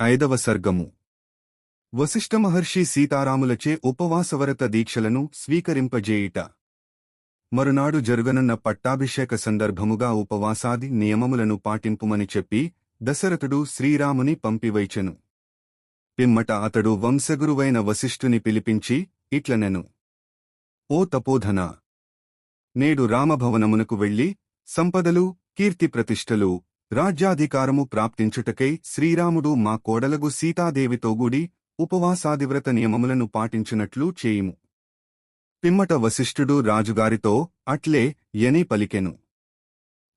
ఐదవ సర్గము. వశిష్ఠ మహర్షి సీతారాములచే ఉపవాసవరత దీక్షలను స్వీకరింపజేయుట. మరునాడు జరుగనున్న పట్టాభిషేక సందర్భముగా ఉపవాసాది నియమములను పాటింపుమని చెప్పి దశరథుడు శ్రీరాముని పంపివైచెను. పిమ్మట అతడు వంశగురువైన వశిష్ఠుని పిలిపించి ఇట్లనెను. ఓ తపోధన! నేడు రామభవనమునకు వెళ్ళి సంపదలు కీర్తిప్రతిష్టలు రాజ్యాధికారము ప్రాప్తించుటకై శ్రీరాముడు మా కోడలగు సీతాదేవితోగూడి ఉపవాసాదివ్రత నియమములను పాటించునట్లు చేయుము. పిమ్మట వశిష్ఠుడు రాజుగారితో అట్లే యని పలికెను.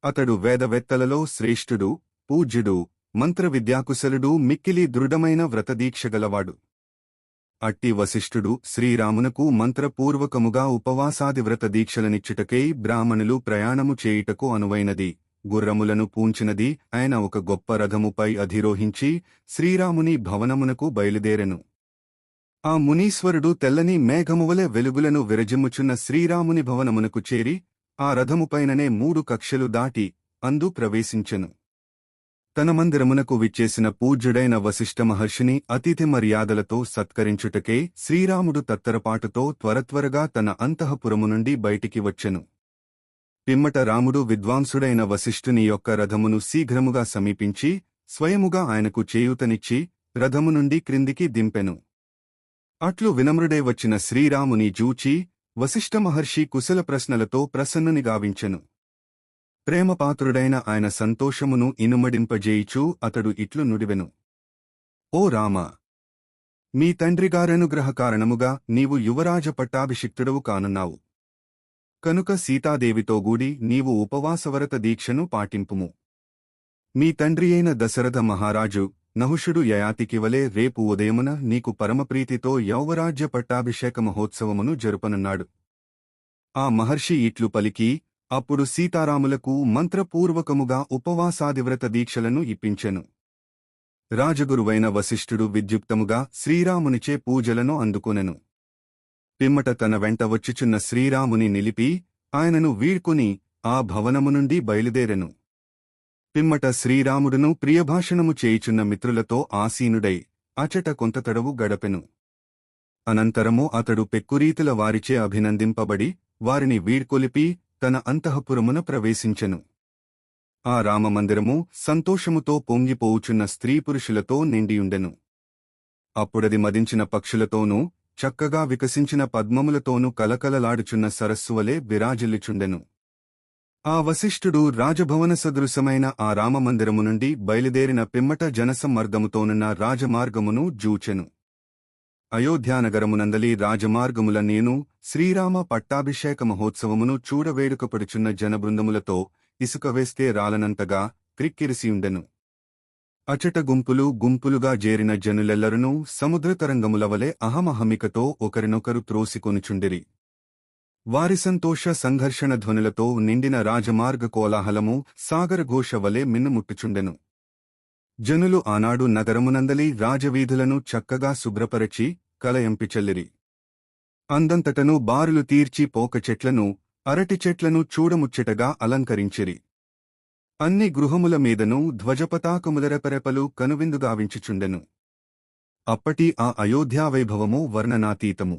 అతడు వేదవేత్తలలో శ్రేష్ఠుడు పూజ్యుడు మంత్రవిద్యాకుశలుడు మిక్కిలి దృఢమైన వ్రతదీక్షగలవాడు. అట్టి వశిష్ఠుడు శ్రీరామునకు మంత్రపూర్వకముగా ఉపవాసాది వ్రత దీక్షలనిచ్చుటకై బ్రాహ్మణులు ప్రయాణము చేయుటకు అనువైనది. గుర్రములను పూంచినది ఆయన ఒక గొప్ప రథముపై అధిరోహించి శ్రీరాముని భవనమునకు బయలుదేరెను. ఆ మునీశ్వరుడు తెల్లని మేఘమువలె వెలుగులను విరజిమ్ముచున్న శ్రీరాముని భవనమునకు చేరి ఆ రథముపైననే మూడు కక్షలు దాటి అందు ప్రవేశించెను. తన మందిరమునకు విచ్చేసిన పూజ్యుడైన వశిష్ఠ మహర్షిని అతిథి మర్యాదలతో సత్కరించుటకే శ్రీరాముడు తత్తరపాటుతో త్వరత్వరగా తన అంతఃపురము నుండి బయటికి వచ్చెను. పిమ్మట రాముడు విద్వాంసుడైన వశిష్ఠుని యొక్క రథమును శీఘ్రముగా సమీపించి స్వయముగా ఆయనకు చేయూతనిచ్చి రథము నుండి క్రిందికి దింపెను. అట్లు వినమ్రుడే వచ్చిన శ్రీరాముని జూచి వశిష్ఠ మహర్షి కుశల ప్రశ్నలతో ప్రసన్నుని గావించెను. ప్రేమపాత్రుడైన ఆయన సంతోషమును ఇనుమడింపజేయిచూ అతడు ఇట్లు నుడివెను. ఓ రామ! మీ తండ్రిగారనుగ్రహ కారణముగా నీవు యువరాజ పట్టాభిషిక్తుడవు కానున్నావు. కనుక సీతాదేవితోగూడి నీవు ఉపవాసవరత దీక్షను పాటింపుము. మీ తండ్రియైన దశరథ మహారాజు నహుషుడు యయాతికివలే రేపు ఉదయమున నీకు పరమప్రీతితో యౌవరాజ్య పట్టాభిషేక మహోత్సవమును జరుపనున్నాడు. ఆ మహర్షి ఇట్లు పలికి అప్పుడు సీతారాములకు మంత్రపూర్వకముగా ఉపవాసాదివ్రత దీక్షలను ఇప్పించెను. రాజగురువైన వశిష్ఠుడు విద్యుక్తముగా శ్రీరామునిచే పూజలను అందుకొనెను. పిమ్మట తన వెంట వచ్చుచున్న శ్రీరాముని నిలిపి ఆయనను వీడ్కొని ఆ భవనము నుండి బయలుదేరెను. పిమ్మట శ్రీరాముడును ప్రియభాషణము చేయుచున్న మిత్రులతో ఆసీనుడై అచట కొంతతడవు గడపెను. అనంతరము అతడు పెక్కురీతుల వారిచే అభినందింపబడి వారిని వీడ్కొలిపి తన అంతఃపురమున ప్రవేశించెను. ఆ రామమందిరము సంతోషముతో పొంగిపోవుచున్న స్త్రీ పురుషులతో నిండియుండెను. అప్పుడది మదించిన పక్షులతోనూ చక్కగా వికసించిన పద్మములతోనూ కలకలలాడుచున్న సరస్సువలే విరాజిల్లుచుండెను. ఆ వశిష్ఠుడు రాజభవన సదృశమైన ఆ రామమందిరము నుండి బయలుదేరిన పిమ్మట జనసమ్మర్దముతోనున్న రాజమార్గమును జూచెను. అయోధ్యానగరమునందలి రాజమార్గముల నేను శ్రీరామ పట్టాభిషేక మహోత్సవమును చూడవేడుకపడుచున్న జనబృందములతో ఇసుక వేస్తే రాలనంతగా క్రిక్కిరిసియుండెను. అచట గుంపులు గుంపులుగా జేరిన జనులెల్లరునూ సముద్రతరంగముల వలె అహమహమికతో ఒకరినొకరు త్రోసికొనుచుండిరి. వారి సంతోష సంఘర్షణ ధ్వనులతో నిండిన రాజమార్గ కోలాహలము సాగరఘోష వలె మిన్నుముట్టుచుండెను. జనులు ఆనాడు నగరమునందలి రాజవీధులను చక్కగా శుభ్రపరచి కలయంపిచెల్లిరి. అందంతటను బారులు తీర్చి పోక చెట్లను అరటి చెట్లను చూడముచ్చటగా అలంకరించిరి. అన్ని గృహముల మీదను ధ్వజపతాకములరెపరెపలు కనువిందుగావించుచుండెను అప్పటి ఆ అయోధ్యావైభవము వర్ణనాతీతము.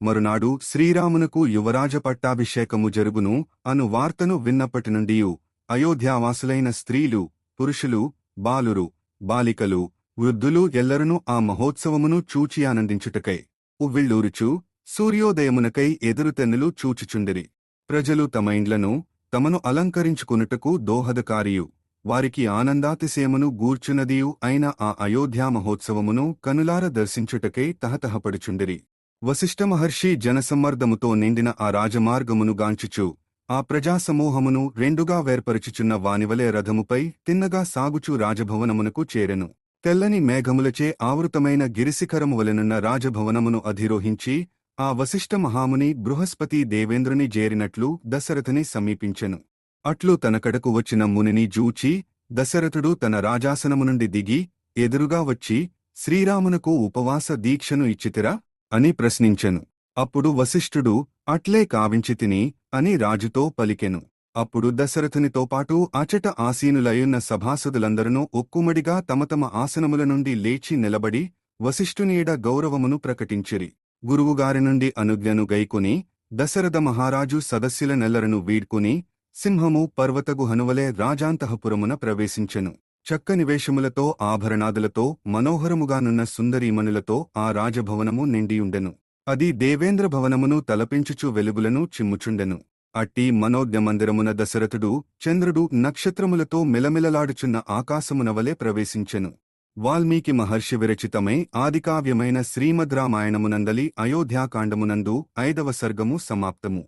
మరునాడు శ్రీరామునకు యువరాజ పట్టాభిషేకము జరుగును అను వార్తను విన్నప్పటినుండియు అయోధ్యావాసులైన స్త్రీలు పురుషులు బాలురు బాలికలు వృద్ధులు ఎల్లరనూ ఆ మహోత్సవమును చూచి ఆనందించుటకై ఉవ్విళ్ళూరుచు సూర్యోదయమునకై ఎదురుతెన్నులు చూచుచుండిరి. ప్రజలు తమ ఇండ్లను తమను అలంకరించుకునుటకు దోహదకారియు. వారికి ఆనందాతిశయమును గూర్చునదియు అయిన ఆ అయోధ్యా మహోత్సవమును కనులార దర్శించుటకై తహతహపడుచుండిరి. వశిష్ఠమహర్షి జనసమ్మర్దముతో నిండిన ఆ రాజమార్గమును గాంచుచు ఆ ప్రజాసమూహమును రెండుగా వేర్పరుచుచున్న వానివలే రథముపై తిన్నగా సాగుచు రాజభవనమునకు చేరెను. తెల్లని మేఘములచే ఆవృతమైన గిరిశిఖరము వలెనున్న రాజభవనమును అధిరోహించి ఆ వశిష్ఠ మహాముని బృహస్పతి దేవేంద్రుని జేరినట్లు దశరథుని సమీపించెను. అట్లు తనకడకు వచ్చిన మునిని జూచి దశరథుడు తన రాజాసనము నుండి దిగి ఎదురుగా వచ్చి శ్రీరామునకు ఉపవాస దీక్షను ఇచ్చితిరా? అని ప్రశ్నించెను. అప్పుడు వశిష్ఠుడు అట్లే కావించితిని అని రాజుతో పలికెను. అప్పుడు దశరథునితో పాటు అచట ఆసీనులయున్న సభాసదులందరూ ఒక్కుమడిగా తమ తమ ఆసనముల నుండి లేచి నిలబడి వశిష్ఠునీడ గౌరవమును ప్రకటించిరి. గురువుగారి నుండి అనుజ్ఞను గైకుని దశరథ మహారాజు సదస్సుల నెల్లరను వీడ్కుని సింహము పర్వతగు హనువలే రాజాంతఃపురమున ప్రవేశించెను. చక్కని వేషములతో ఆభరణాదులతో మనోహరముగానున్న సుందరీమణులతో ఆ రాజభవనము నిండియుండెను. అది దేవేంద్ర భవనమును తలపించుచు వెలుగులను చిమ్ముచుండెను. అట్టి మనోజ్ఞమందిరమున దశరథుడు చంద్రుడు నక్షత్రములతో మిలమిలలాడుచున్న ఆకాశమునవలే ప్రవేశించెను. వాల్మీకి మహర్షి విరచితమై ఆదికావ్యమైన శ్రీమద్ రామాయణమునందలి అయోధ్యాకాండమునందు ఐదవ సర్గము సమాప్తము.